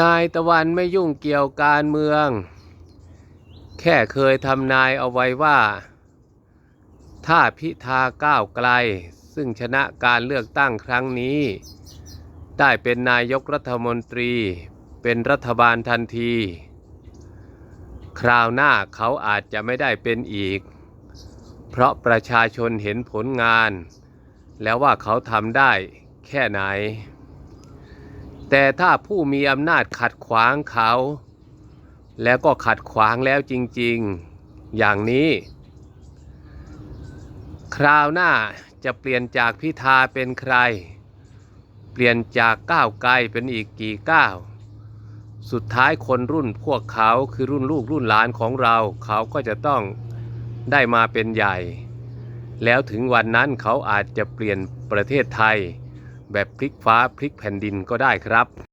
นายตะวันไม่ยุ่งเกี่ยวการเมือง แค่เคยทำนายเอาไว้ว่า ถ้าพิธาก้าวไกล ซึ่งชนะการเลือกตั้งครั้งนี้ ได้เป็นนายกรัฐมนตรี เป็นรัฐบาลทันที คราวหน้าเขาอาจจะไม่ได้เป็นอีก เพราะประชาชนเห็นผลงาน แล้วว่าเขาทำได้แค่ไหน แต่ถ้าผู้มีอำนาจขัดขวางเขา แล้วก็ขัดขวางแล้วจริงๆ อย่างนี้ คราวหน้าจะเปลี่ยนจากพิธาเป็นใคร เปลี่ยนจากก้าวไกลเป็นอีกกี่ก้าวสุดท้ายคนรุ่นพวกเขาคือรุ่นลูกรุ่นหลานของเรา เขาก็จะต้องได้มาเป็นใหญ่ แล้วถึงวันนั้นเขาอาจจะเปลี่ยนประเทศไทย แบบพลิกฟ้าพลิกแผ่นดินก็ได้ครับ